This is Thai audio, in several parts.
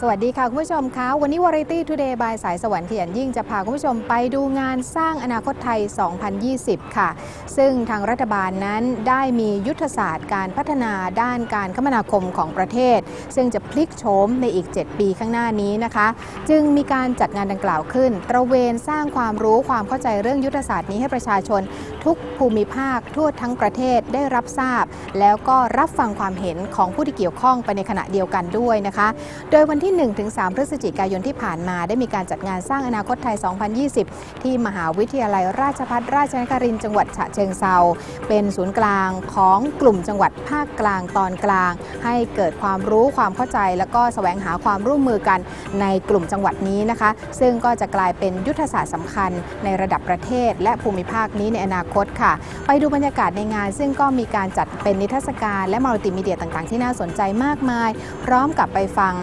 สวัสดีค่ะ คุณผู้ชมคะวันนี้ Variety Today บายสายสวรรค์ขยันยิ่งจะพาคุณผู้ชมไปดูงานสร้างอนาคตไทย 2020 ค่ะ ซึ่งทางรัฐบาลนั้นได้มียุทธศาสตร์การพัฒนาด้านการคมนาคมของประเทศ ซึ่งจะพลิกโฉมในอีก 7 ปีข้างหน้านี้นะคะ จึงมีการจัดงานดังกล่าวขึ้น ตระเวนสร้างความรู้ความเข้าใจเรื่องยุทธศาสตร์นี้ให้ประชาชนทุก ภูมิภาคทั่วทั้งประเทศได้รับทราบ แล้วก็รับฟังความเห็นของผู้ที่เกี่ยวข้องไปในขณะเดียวกันด้วยนะคะ โดยวันที่ 1-3 พฤศจิกายนที่ผ่านมา ได้มีการจัดงานสร้างอนาคตไทย 2020 ที่มหาวิทยาลัยราชภัฏราชนครินทร์จังหวัดฉะเชิงเซาเป็นศูนย์กลางของกลุ่มจังหวัดภาคกลางตอนกลาง ให้เกิดความรู้ความเข้าใจ แล้วก็แสวงหาความร่วมมือกันในกลุ่มจังหวัดนี้นะคะ ซึ่งก็จะกลายเป็นยุทธศาสตร์สำคัญในระดับประเทศและภูมิภาคนี้ในอนาคตค่ะไปดูบรรยากาศในงาน ซึ่งก็มีการจัดเป็นนิทรรศการและมัลติมีเดียต่างๆ ที่น่าสนใจมากมาย พร้อมกับไปฟัง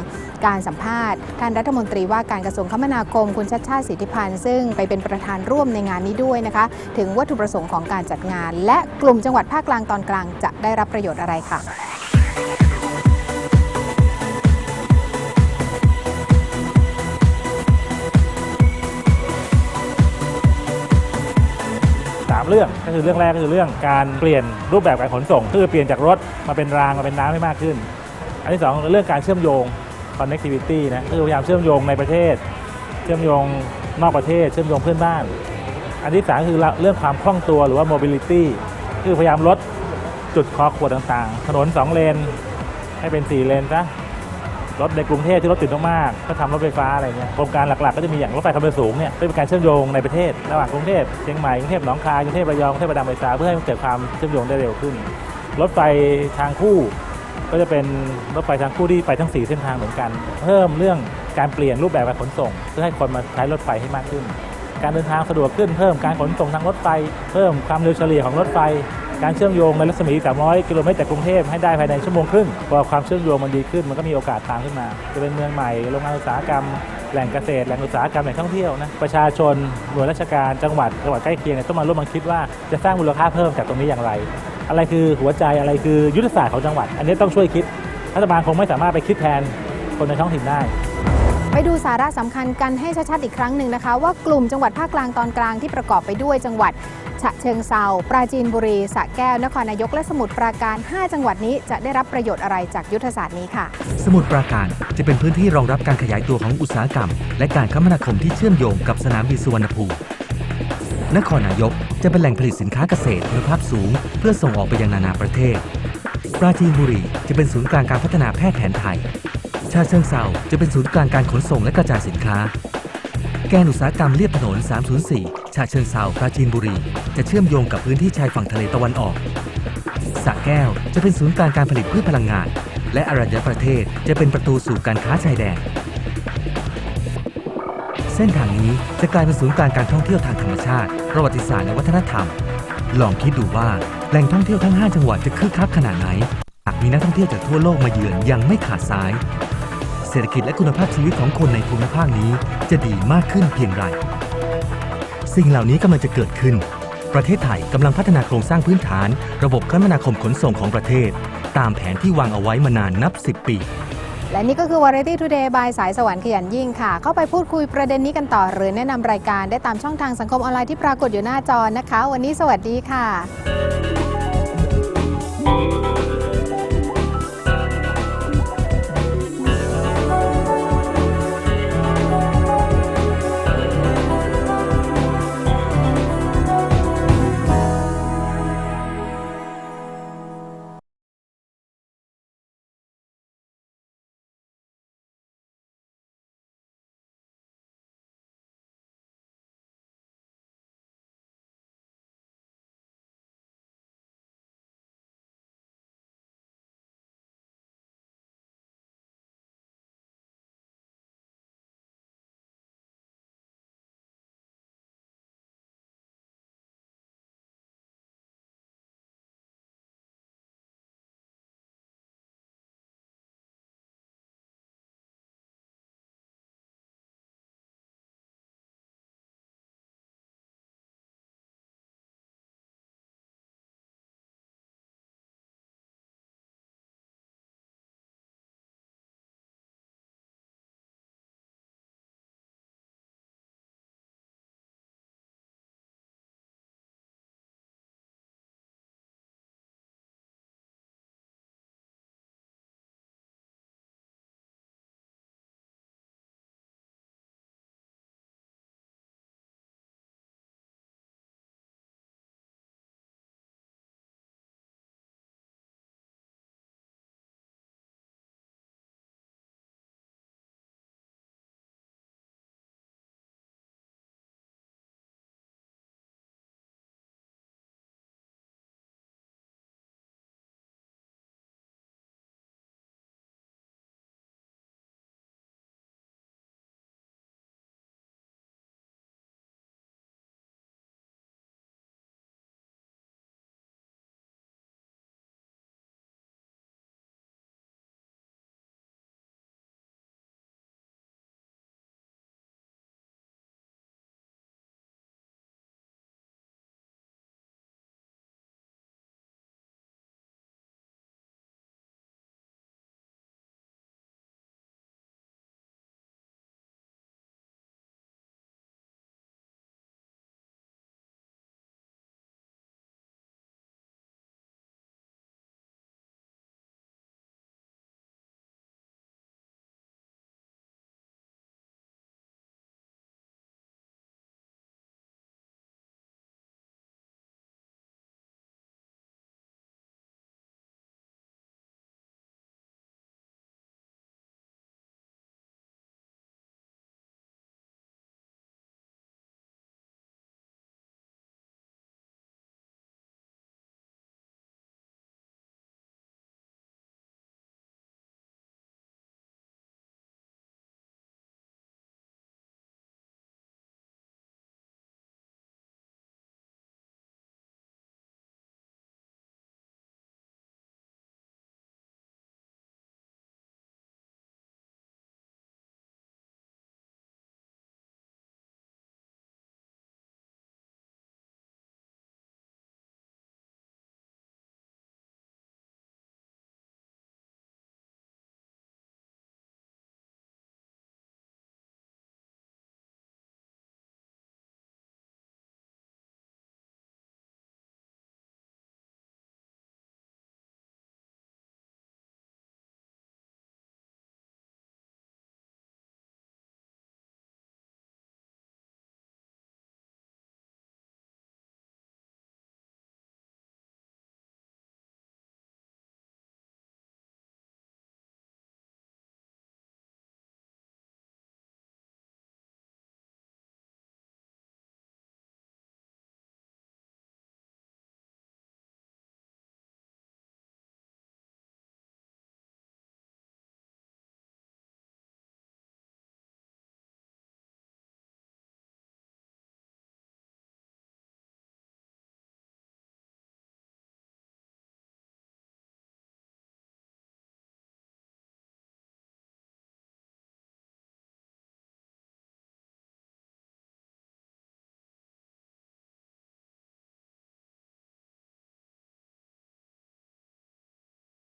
การสัมภาษณ์ท่านรัฐมนตรีว่าการกระทรวงคมนาคม คุณชัดชาติสิทธิพันธ์ซึ่งไปเป็นประธานร่วมในงานนี้ด้วยนะคะ ถึงวัตถุประสงค์ของการจัดงาน และกลุ่มจังหวัดภาคกลางตอนกลางจะได้รับประโยชน์อะไรค่ะ สามเรื่อง ก็คือเรื่องแรกก็คือเรื่องการเปลี่ยนรูปแบบการขนส่ง คือเปลี่ยนจากรถมาเป็นรางมาเป็นน้ำให้มากขึ้น อันที่สองเรื่องการเชื่อมโยง connectivity นะคือพยายามเชื่อมโยงในประเทศ เชื่อมโยงนอกประเทศ เชื่อมโยงเพื่อนบ้าน อันที่สามคือเรื่องความคล่องตัวหรือว่า mobility คือพยายามลดจุดคอขวดต่างๆ ถนนสองเลนให้เป็นสี่เลนซะ รถในกรุงเทพที่รถติดมากๆก็ทำรถไฟฟ้าอะไรเงี้ยโครงการหลักๆก็จะมีอย่างรถไฟความเร็วสูงเนี่ยเป็นการเชื่อมโยงในประเทศระหว่างกรุงเทพเชียงใหม่กรุงเทพหนองคายกรุงเทพระยองกรุงเทพประดังเบซาเพื่อให้เกิดความเชื่อมโยงได้เร็วขึ้น รถไฟทางคู่ ก็จะเป็นรถไฟทางคู่ที่ไปทั้ง 4 เส้นทางเหมือนกัน เพิ่มเรื่องการเปลี่ยนรูปแบบการขนส่ง เพื่อให้คนมาใช้รถไฟให้มากขึ้น การเดินทางสะดวกขึ้นเพิ่มการขนส่งทางรถไฟ เพิ่มความเร็วเฉลี่ยของรถไฟ การเชื่อมโยงในรัศมี 300 กิโลเมตรจากกรุงเทพให้ได้ภายในชั่วโมงครึ่งพอความเชื่อมโยงมันดีขึ้นมันก็มีโอกาสตามขึ้นมา จะเป็นเมืองใหม่โรงงานอุตสาหกรรมแหล่งเกษตรแหล่งอุตสาหกรรมแหล่งท่องเที่ยวนะประชาชนหน่วยราชการจังหวัดจังหวัดใกล้เคียงเนี่ยต้องมาร่วมกันคิดว่าจะสร้างมูลค่าเพิ่มจากตรงนี้อย่างไร อะไรคือหัวใจอะไรคือยุทธศาสตร์ของจังหวัด อันนี้ต้องช่วยคิดรัฐบาลคงไม่สามารถไปคิดแทนคนในท้องถิ่นได้ ไปดูสาระสำคัญกันให้ชัดๆอีกครั้งหนึ่งนะคะ ว่ากลุ่มจังหวัดภาคกลางตอนกลางที่ประกอบไปด้วยจังหวัดฉะเชิงเซาปราจีนบุรีสระแก้วนครนายกและสมุทรปราการ 5 จังหวัดนี้จะได้รับประโยชน์อะไรจากยุทธศาสตร์นี้ค่ะ สมุทรปราการจะเป็นพื้นที่รองรับการขยายตัวของอุตสาหกรรม และการคมนาคมที่เชื่อมโยงกับสนามบินสุวรรณภูมินครนายกจะเป็นแหล่งผลิตสินค้าเกษตรคุณภาพสูง เพื่อส่งออกไปยังนานาประเทศ ปราจีนบุรีจะเป็นศูนย์กลางการพัฒนาแพทย์แผนไทย ชาเชิงเซาจะเป็นศูนย์กลางการขนส่งและกระจายสินค้า แกนอุตสาหกรรมเลียบถนน 304 ชาเชิงเซาปราจีนบุรี จะเชื่อมโยงกับพื้นที่ชายฝั่งทะเลตะวันออกสระแก้วจะเป็นศูนย์กลางการผลิตพืชพลังงาน และอรัญญประเทศจะเป็นประตูสู่การค้าชายแดน เส้นทางนี้จะกลายเป็นศูนย์กลางการท่องเที่ยวทางธรรมชาติ ประวัติศาสตร์และวัฒนธรรม ลองคิดดูว่าแหล่งท่องเที่ยวทั้ง 5 จังหวัดจะคึกคักขนาดไหนหากมีนักท่องเที่ยวจากทั่วโลกมาเยือนยังไม่ขาดสาย ศรษฐกิจและคุณภาพชีวิตของคนในภูมิภาคนี้ จะดีมากขึ้นเพียงไร สิ่งเหล่านี้กำลังจะเกิดขึ้น ประเทศไทยกำลังพัฒนาโครงสร้างพื้นฐาน ระบบคมนาคมขนส่งของประเทศ ตามแผนที่วางเอาไว้มานานนับ 10 ปี และนี่ก็คือ Variety Today บายสายสวรรค์ขยันยิ่งค่ะ เข้าไปพูดคุยประเด็นนี้กันต่อ หรือแนะนำรายการได้ตามช่องทางสังคมออนไลน์ที่ปรากฏอยู่หน้าจอนะคะ วันนี้สวัสดีค่ะ